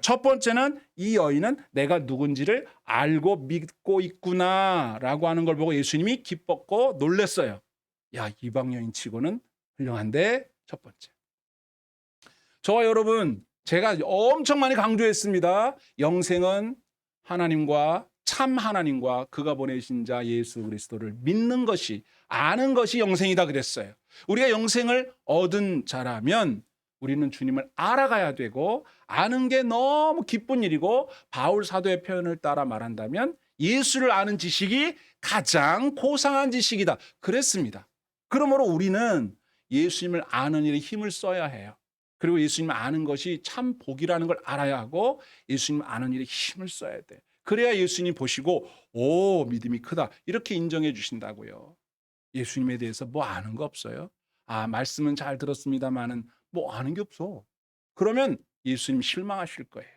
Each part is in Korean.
첫 번째는 이 여인은 내가 누군지를 알고 믿고 있구나라고 하는 걸 보고 예수님이 기뻤고 놀랬어요. 야, 이방 여인 치고는 훌륭한데 첫 번째. 저와 여러분, 제가 엄청 많이 강조했습니다. 영생은 하나님과 참 하나님과 그가 보내신 자 예수 그리스도를 믿는 것이 아는 것이 영생이다 그랬어요. 우리가 영생을 얻은 자라면 우리는 주님을 알아가야 되고 아는 게 너무 기쁜 일이고 바울 사도의 표현을 따라 말한다면 예수를 아는 지식이 가장 고상한 지식이다. 그랬습니다. 그러므로 우리는 예수님을 아는 일에 힘을 써야 해요. 그리고 예수님을 아는 것이 참 복이라는 걸 알아야 하고 예수님을 아는 일에 힘을 써야 돼. 그래야 예수님 보시고 오 믿음이 크다 이렇게 인정해 주신다고요. 예수님에 대해서 뭐 아는 거 없어요? 아 말씀은 잘 들었습니다만은 뭐 아는 게 없어. 그러면 예수님 실망하실 거예요.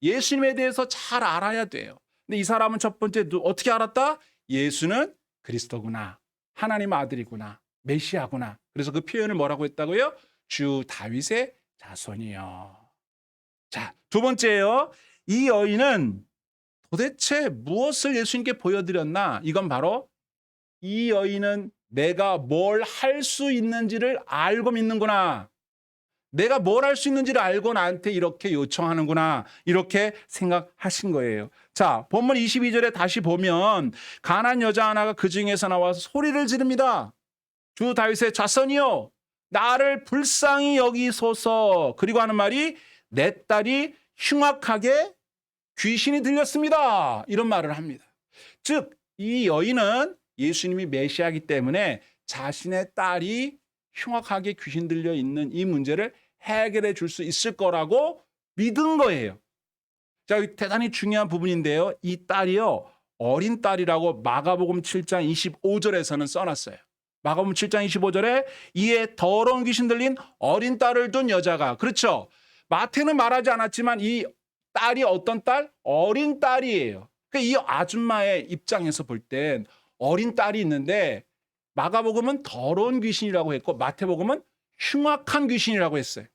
예수님에 대해서 잘 알아야 돼요. 근데 이 사람은 첫 번째 누- 어떻게 알았다? 예수는 그리스도구나. 하나님 아들이구나. 메시아구나. 그래서 그 표현을 뭐라고 했다고요? 주 다윗의 자손이요. 자, 두 번째요. 이 여인은 도대체 무엇을 예수님께 보여드렸나? 이건 바로 이 여인은 내가 뭘 할 수 있는지를 알고 믿는구나. 내가 뭘 할 수 있는지를 알고 나한테 이렇게 요청하는구나. 이렇게 생각하신 거예요. 자, 본문 22절에 다시 보면 가난 여자 하나가 그 중에서 나와서 소리를 지릅니다. 주 다윗의 자손이요. 나를 불쌍히 여기소서. 그리고 하는 말이 내 딸이 흉악하게 귀신이 들렸습니다. 이런 말을 합니다. 즉, 이 여인은 예수님이 메시아이기 때문에 자신의 딸이 흉악하게 귀신 들려 있는 이 문제를 해결해 줄 수 있을 거라고 믿은 거예요. 자, 대단히 중요한 부분인데요. 이 딸이요. 어린 딸이라고 마가복음 7장 25절에서는 써놨어요. 마가복음 7장 25절에 이에 더러운 귀신 들린 어린 딸을 둔 여자가 그렇죠. 마태는 말하지 않았지만 이 딸이 어떤 딸? 어린 딸이에요. 그러니까 이 아줌마의 입장에서 볼 땐 어린 딸이 있는데 마가복음은 더러운 귀신이라고 했고 마태복음은 흉악한 귀신이라고 했어요.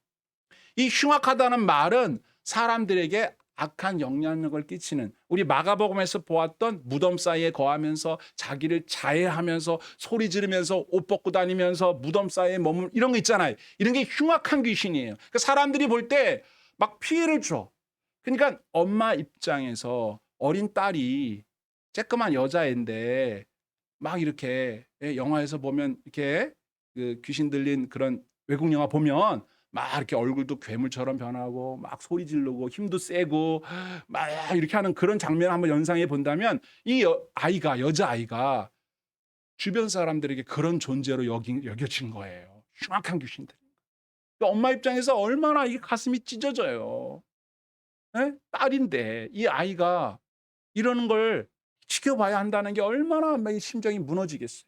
이 흉악하다는 말은 사람들에게 악한 영향력을 끼치는 우리 마가복음에서 보았던 무덤 사이에 거하면서 자기를 자해하면서 소리 지르면서 옷 벗고 다니면서 무덤 사이에 머물 이런 거 있잖아요. 이런 게 흉악한 귀신이에요. 그러니까 사람들이 볼 때 막 피해를 줘. 그러니까 엄마 입장에서 어린 딸이 쬐끄만 여자인데 막 이렇게 예, 영화에서 보면 이렇게 그 귀신 들린 그런 외국 영화 보면 막 이렇게 얼굴도 괴물처럼 변하고 막 소리 지르고 힘도 세고 막 이렇게 하는 그런 장면 한번 연상해 본다면 이 여- 아이가 여자 아이가 주변 사람들에게 그런 존재로 여기, 여겨진 거예요. 흉악한 귀신들. 그러니까 엄마 입장에서 얼마나 이게 가슴이 찢어져요. 예? 딸인데 이 아이가 이러는 걸 지켜봐야 한다는 게 얼마나 막 심정이 무너지겠어요.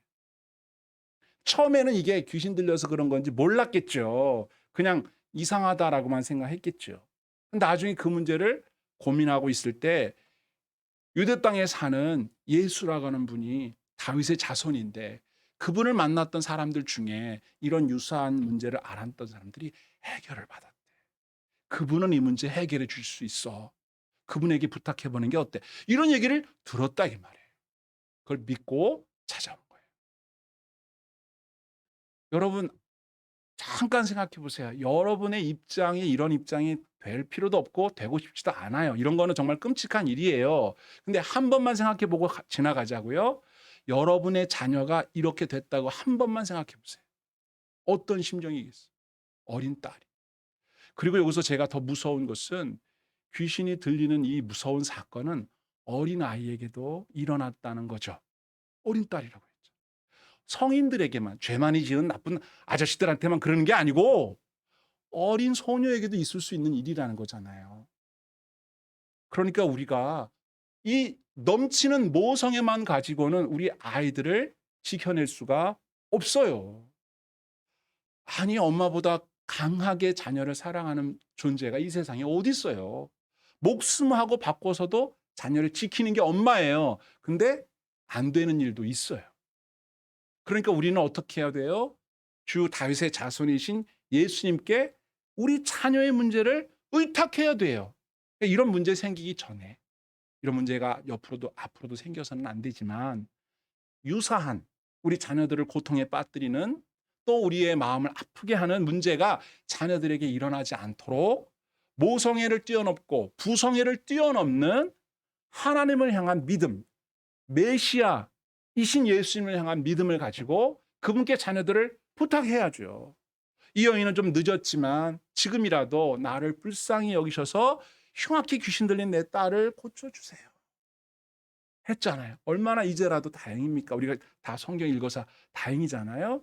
처음에는 이게 귀신 들려서 그런 건지 몰랐겠죠. 그냥 이상하다라고만 생각했겠죠. 나중에 그 문제를 고민하고 있을 때 유대 땅에 사는 예수라고 하는 분이 다윗의 자손인데 그분을 만났던 사람들 중에 이런 유사한 문제를 알았던 사람들이 해결을 받았대. 그분은 이 문제 해결해 줄 수 있어. 그분에게 부탁해 보는 게 어때? 이런 얘기를 들었다 이 말이에요. 그걸 믿고 찾아온 거예요. 여러분 잠깐 생각해 보세요. 여러분의 입장이 이런 입장이 될 필요도 없고 되고 싶지도 않아요. 이런 거는 정말 끔찍한 일이에요. 근데 한 번만 생각해 보고 가- 지나가자고요. 여러분의 자녀가 이렇게 됐다고 한 번만 생각해 보세요. 어떤 심정이겠어요? 어린 딸이. 그리고 여기서 제가 더 무서운 것은 귀신이 들리는 이 무서운 사건은 어린 아이에게도 일어났다는 거죠. 어린 딸이라고 했죠. 성인들에게만 죄 많이 지은 나쁜 아저씨들한테만 그러는 게 아니고 어린 소녀에게도 있을 수 있는 일이라는 거잖아요. 그러니까 우리가 이 넘치는 모성애만 가지고는 우리 아이들을 지켜낼 수가 없어요. 아니 엄마보다 강하게 자녀를 사랑하는 존재가 이 세상에 어디 있어요? 목숨하고 바꿔서도 자녀를 지키는 게 엄마예요. 근데 안 되는 일도 있어요. 그러니까 우리는 어떻게 해야 돼요? 주 다윗의 자손이신 예수님께 우리 자녀의 문제를 의탁해야 돼요. 이런 문제 생기기 전에 이런 문제가 옆으로도 앞으로도 생겨서는 안 되지만 유사한 우리 자녀들을 고통에 빠뜨리는 또 우리의 마음을 아프게 하는 문제가 자녀들에게 일어나지 않도록 모성애를 뛰어넘고 부성애를 뛰어넘는 하나님을 향한 믿음, 메시아 이신 예수님을 향한 믿음을 가지고 그분께 자녀들을 부탁해야죠. 이 여인은 좀 늦었지만 지금이라도 나를 불쌍히 여기셔서 흉악히 귀신 들린 내 딸을 고쳐주세요. 했잖아요. 얼마나 이제라도 다행입니까? 우리가 다 성경 읽어서 다행이잖아요.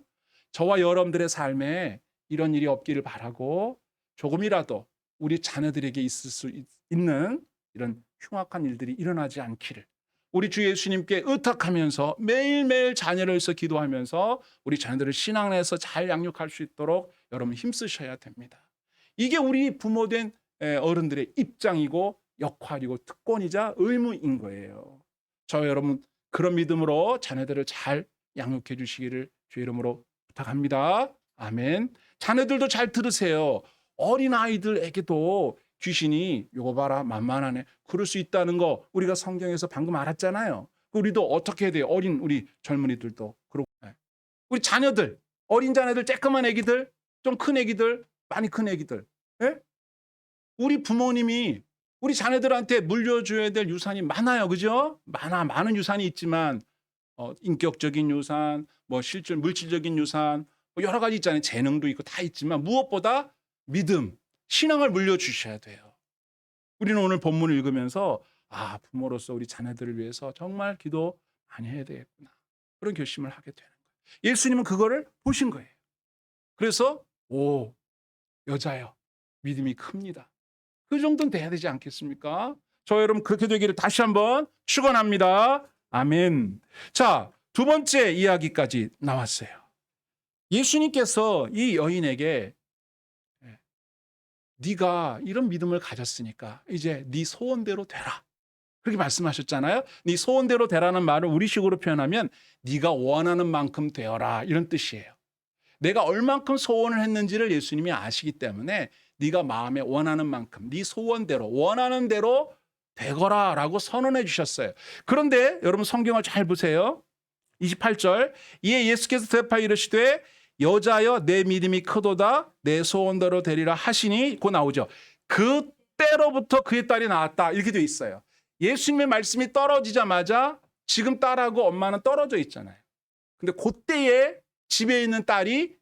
저와 여러분들의 삶에 이런 일이 없기를 바라고 조금이라도 우리 자녀들에게 있을 수 있- 있는 이런 흉악한 일들이 일어나지 않기를 우리 주 예수님께 의탁하면서 매일매일 자녀를 위해서 기도하면서 우리 자녀들을 신앙에서 잘 양육할 수 있도록 여러분 힘쓰셔야 됩니다. 이게 우리 부모된 에, 어른들의 입장이고 역할이고 특권이자 의무인 거예요. 저 여러분 그런 믿음으로 자녀들을 잘 양육해 주시기를 주 이름으로 부탁합니다. 아멘. 자녀들도 잘 들으세요. 어린 아이들에게도 귀신이 요거 봐라 만만하네. 그럴 수 있다는 거 우리가 성경에서 방금 알았잖아요. 우리도 어떻게 해야 돼요? 어린 우리 젊은이들도 그렇고 네. 우리 자녀들 어린 자녀들 쬐끄만 애기들 좀 큰 애기들 많이 큰 애기들 예? 우리 부모님이 우리 자녀들한테 물려줘야 될 유산이 많아요. 그죠? 많아. 많은 유산이 있지만 어, 인격적인 유산, 뭐 실질 물질적인 유산, 뭐 여러 가지 있잖아요. 재능도 있고 다 있지만 무엇보다 믿음, 신앙을 물려주셔야 돼요. 우리는 오늘 본문을 읽으면서 아, 부모로서 우리 자녀들을 위해서 정말 기도 많이 해야 되겠구나. 그런 결심을 하게 되는 거예요. 예수님은 그거를 보신 거예요. 그래서 오, 여자요. 믿음이 큽니다. 그 정도는 돼야 되지 않겠습니까? 저 여러분 그렇게 되기를 다시 한번 축원합니다. 아멘. 자, 두 번째 이야기까지 나왔어요. 예수님께서 이 여인에게 예, 네가 이런 믿음을 가졌으니까 이제 네 소원대로 되라. 그렇게 말씀하셨잖아요. 네 소원대로 되라는 말을 우리식으로 표현하면 네가 원하는 만큼 되어라 이런 뜻이에요. 내가 얼만큼 소원을 했는지를 예수님이 아시기 때문에 네가 마음에 원하는 만큼 네 소원대로 원하는 대로 되거라라고 선언해 주셨어요. 그런데 여러분 성경을 잘 보세요. 28절 이에 예수께서 대답하여 이르시되 여자여 내 믿음이 크도다 내 소원대로 되리라 하시니 고 나오죠. 그때로부터 그의 딸이 나왔다 이렇게 돼 있어요. 예수님의 말씀이 떨어지자마자 지금 딸하고 엄마는 떨어져 있잖아요. 근데 그때에 집에 있는 딸이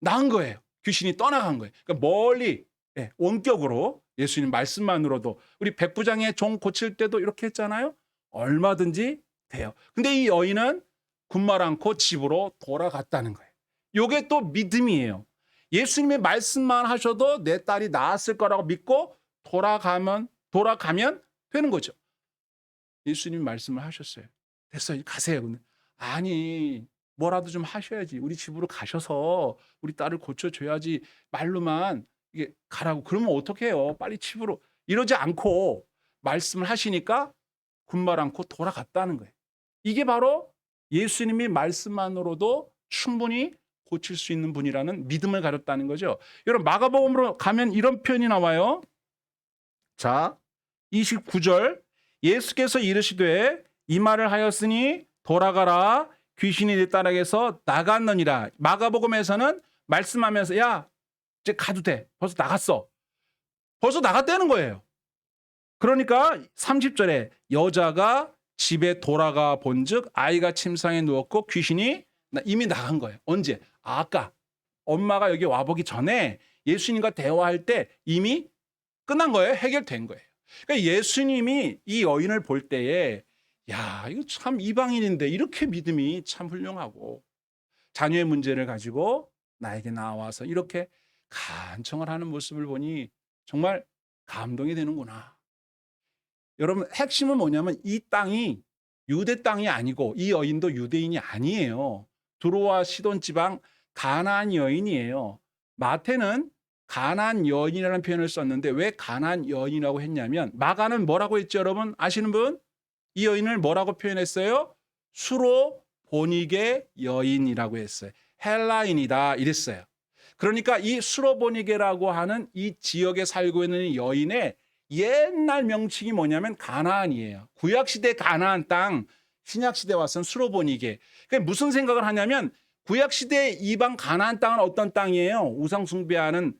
나은 거예요. 귀신이 떠나간 거예요. 그러니까 멀리 예, 원격으로 예수님 말씀만으로도 우리 백부장의 종 고칠 때도 이렇게 했잖아요. 얼마든지 돼요. 근데 이 여인은 군말 않고 집으로 돌아갔다는 거예요. 요게 또 믿음이에요. 예수님의 말씀만 하셔도 내 딸이 나았을 거라고 믿고 돌아가면 돌아가면 되는 거죠. 예수님이 말씀을 하셨어요. 됐어요. 가세요. 근데 아니 뭐라도 좀 하셔야지. 우리 집으로 가셔서 우리 딸을 고쳐줘야지. 말로만 이게 가라고 그러면 어떡해요? 빨리 집으로 이러지 않고 말씀을 하시니까 군말 않고 돌아갔다는 거예요. 이게 바로 예수님이 말씀만으로도 충분히 고칠 수 있는 분이라는 믿음을 가졌다는 거죠. 여러분 마가복음으로 가면 이런 표현이 나와요. 자, 29절 예수께서 이르시되 이 말을 하였으니 돌아가라 귀신이 내 딸에게서 나갔느니라. 마가복음에서는 말씀하면서 야 이제 가도 돼. 벌써 나갔어. 벌써 나갔다는 거예요. 그러니까 30절에 여자가 집에 돌아가 본즉 아이가 침상에 누웠고 귀신이 나- 이미 나간 거예요. 언제? 아까 엄마가 여기 와보기 전에 예수님과 대화할 때 이미 끝난 거예요. 해결된 거예요. 그러니까 예수님이 이 여인을 볼 때에 야 이거 참 이방인인데 이렇게 믿음이 참 훌륭하고 자녀의 문제를 가지고 나에게 나와서 이렇게 간청을 하는 모습을 보니 정말 감동이 되는구나. 여러분 핵심은 뭐냐면 이 땅이 유대 땅이 아니고 이 여인도 유대인이 아니에요. 두로와 시돈 지방 가나안 여인이에요. 마태는 가나안 여인이라는 표현을 썼는데 왜 가나안 여인이라고 했냐면 마가는 뭐라고 했죠, 여러분? 아시는 분? 이 여인을 뭐라고 표현했어요? 수로 보니게 여인이라고 했어요. 헬라인이다 이랬어요. 그러니까 이 수로보니게라고 하는 이 지역에 살고 있는 여인의 옛날 명칭이 뭐냐면 가나안이에요. 구약 시대 가나안 땅, 신약 시대 와서는 수로 보니게. 그게 무슨 생각을 하냐면 구약 시대 이방 가나안 땅은 어떤 땅이에요? 우상 숭배하는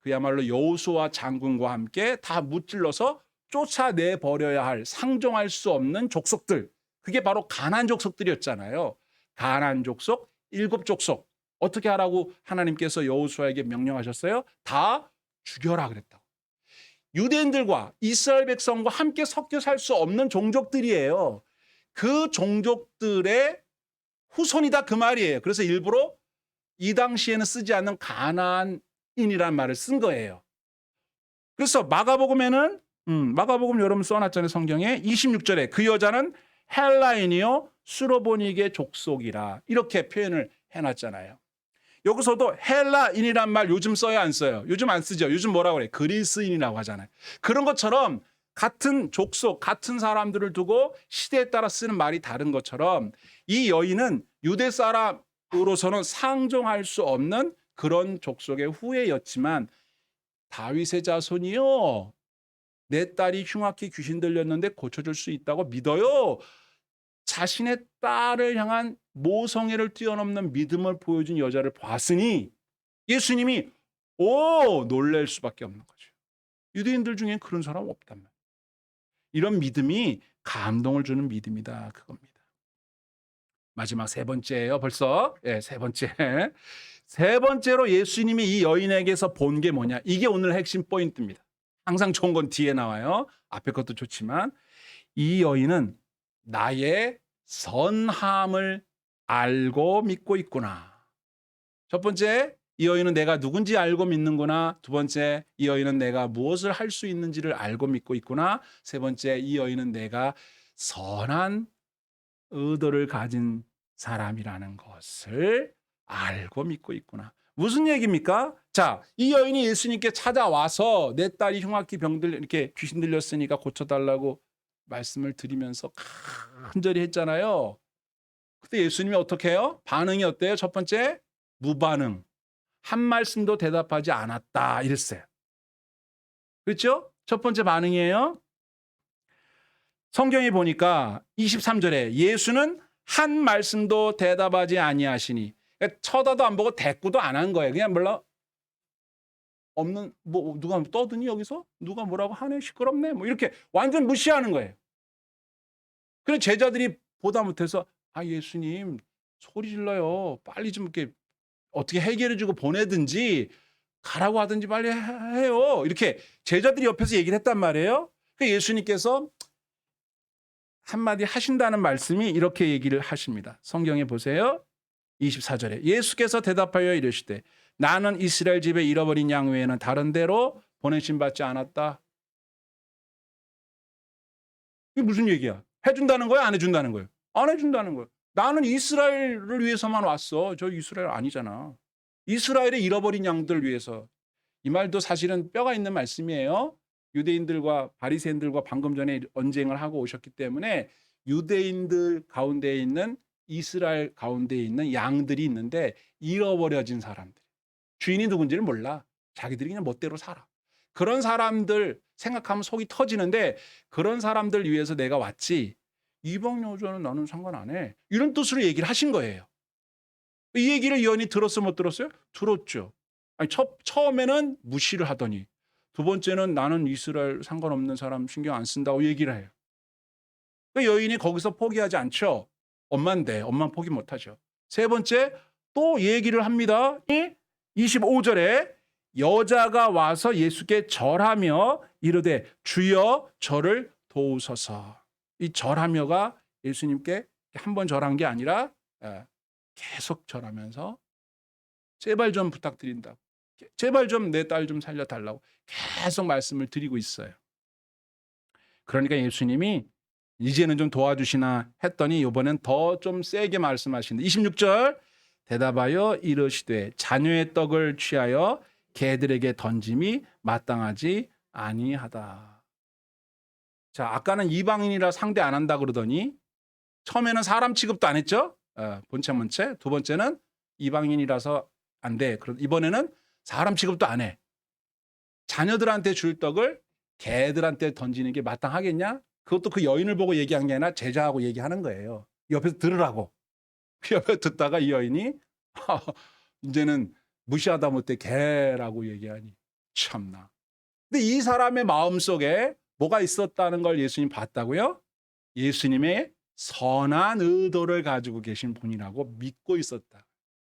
그야말로 여호수아 장군과 함께 다 무찔러서 쫓아내 버려야 할 상종할 수 없는 족속들. 그게 바로 가나안 족속들이었잖아요. 가나안 족속, 일곱 족속. 어떻게 하라고 하나님께서 여호수아에게 명령하셨어요? 다 죽여라 그랬다고. 유대인들과 이스라엘 백성과 함께 섞여 살 수 없는 종족들이에요. 그 종족들의 후손이다 그 말이에요. 그래서 일부러 이 당시에는 쓰지 않는 가나안인이라는 말을 쓴 거예요. 그래서 마가복음에는 음, 마가복음 여러분 써놨잖아요 성경에 26절에 그 여자는 헬라인이요 수로보니게 족속이라 이렇게 표현을 해놨잖아요. 여기서도 헬라인이란 말 요즘 써야 안 써요. 요즘 안 쓰죠. 요즘 뭐라고 그래? 그리스인이라고 하잖아요. 그런 것처럼 같은 족속, 같은 사람들을 두고 시대에 따라 쓰는 말이 다른 것처럼 이 여인은 유대 사람으로서는 상종할 수 없는 그런 족속의 후예였지만 다윗의 자손이요. 내 딸이 흉악히 귀신 들렸는데 고쳐줄 수 있다고 믿어요. 자신의 딸을 향한 모성애를 뛰어넘는 믿음을 보여준 여자를 봤으니 예수님이 오 놀랄 수밖에 없는 거죠. 유대인들 중엔 그런 사람 없단 말이에요. 이런 믿음이 감동을 주는 믿음이다 그겁니다. 마지막 세 번째예요. 벌써 예, 세 번째. 세 번째로 예수님이 이 여인에게서 본 게 뭐냐? 이게 오늘 핵심 포인트입니다. 항상 좋은 건 뒤에 나와요. 앞에 것도 좋지만 이 여인은 나의 선함을 알고 믿고 있구나. 첫 번째, 이 여인은 내가 누군지 알고 믿는구나. 두 번째, 이 여인은 내가 무엇을 할 수 있는지를 알고 믿고 있구나. 세 번째, 이 여인은 내가 선한 의도를 가진 사람이라는 것을 알고 믿고 있구나. 무슨 얘기입니까? 자, 이 여인이 예수님께 찾아와서 내 딸이 흉악히 병들 이렇게 귀신 들렸으니까 고쳐달라고 말씀을 드리면서 간절히 했잖아요. 그때 예수님이 어떻게 해요? 반응이 어때요? 첫 번째, 무반응. 한 말씀도 대답하지 않았다. 이랬어요. 그렇죠? 첫 번째 반응이에요. 성경에 보니까 23절에 예수는 한 말씀도 대답하지 아니하시니 그러니까 쳐다도 안 보고 대꾸도 안 한 거예요. 그냥 몰라 없는 뭐 누가 떠드니 여기서 누가 뭐라고 하네 시끄럽네 뭐 이렇게 완전 무시하는 거예요. 그래 제자들이 보다 못해서 아 예수님 소리 질러요 빨리 좀 이렇게 어떻게 해결해 주고 보내든지 가라고 하든지 빨리 해- 해요 이렇게 제자들이 옆에서 얘기를 했단 말이에요. 그 예수님께서 한마디 하신다는 말씀이 이렇게 얘기를 하십니다. 성경에 보세요. 24절에 예수께서 대답하여 이르시되 나는 이스라엘 집에 잃어버린 양 외에는 다른 데로 보내심 받지 않았다. 이게 무슨 얘기야? 해준다는 거야? 안 해준다는 거예요? 안 해준다는 거예요. 나는 이스라엘을 위해서만 왔어. 저 이스라엘 아니잖아. 이스라엘의 잃어버린 양들 위해서. 이 말도 사실은 뼈가 있는 말씀이에요. 유대인들과 바리새인들과 방금 전에 언쟁을 하고 오셨기 때문에 유대인들 가운데 있는 이스라엘 가운데 있는 양들이 있는데 잃어버려진 사람들. 주인이 누군지를 몰라. 자기들이 그냥 멋대로 살아. 그런 사람들 생각하면 속이 터지는데 그런 사람들 위해서 내가 왔지. 이방 여자는 나는 상관 안 해. 이런 뜻으로 얘기를 하신 거예요. 이 얘기를 여인이 들었어 못 들었어요? 들었죠. 아니, 첫, 처음에는 무시를 하더니 두 번째는 나는 이스라엘 상관없는 사람 신경 안 쓴다고 얘기를 해요. 그 여인이 거기서 포기하지 않죠. 엄마인데 엄마 포기 못 하죠. 세 번째 또 얘기를 합니다. 25절에 여자가 와서 예수께 절하며 이르되 주여 저를 도우소서. 이 절하며가 예수님께 한 번 절한 게 아니라 예, 계속 절하면서 제발 좀 부탁드린다고. 제발 좀 내 딸 좀 살려달라고 계속 말씀을 드리고 있어요. 그러니까 예수님이 이제는 좀 도와주시나 했더니 이번엔 더 좀 세게 말씀하시는데 26절 대답하여 이르시되 자녀의 떡을 취하여 개들에게 던짐이 마땅하지 아니하다. 자, 아까는 이방인이라 상대 안 한다 그러더니 처음에는 사람 취급도 안 했죠. 어, 본체 문체. 두 번째는 이방인이라서 안 돼. 그러 이번에는 사람 취급도 안 해. 자녀들한테 줄 떡을 개들한테 던지는 게 마땅하겠냐? 그것도 그 여인을 보고 얘기한 게 아니라 제자하고 얘기하는 거예요. 옆에서 들으라고. 그 옆에 듣다가 이 여인이 이제는 무시하다 못해 개라고 얘기하니 참나. 근데 이 사람의 마음 속에 뭐가 있었다는 걸 예수님 봤다고요? 예수님의 선한 의도를 가지고 계신 분이라고 믿고 있었다.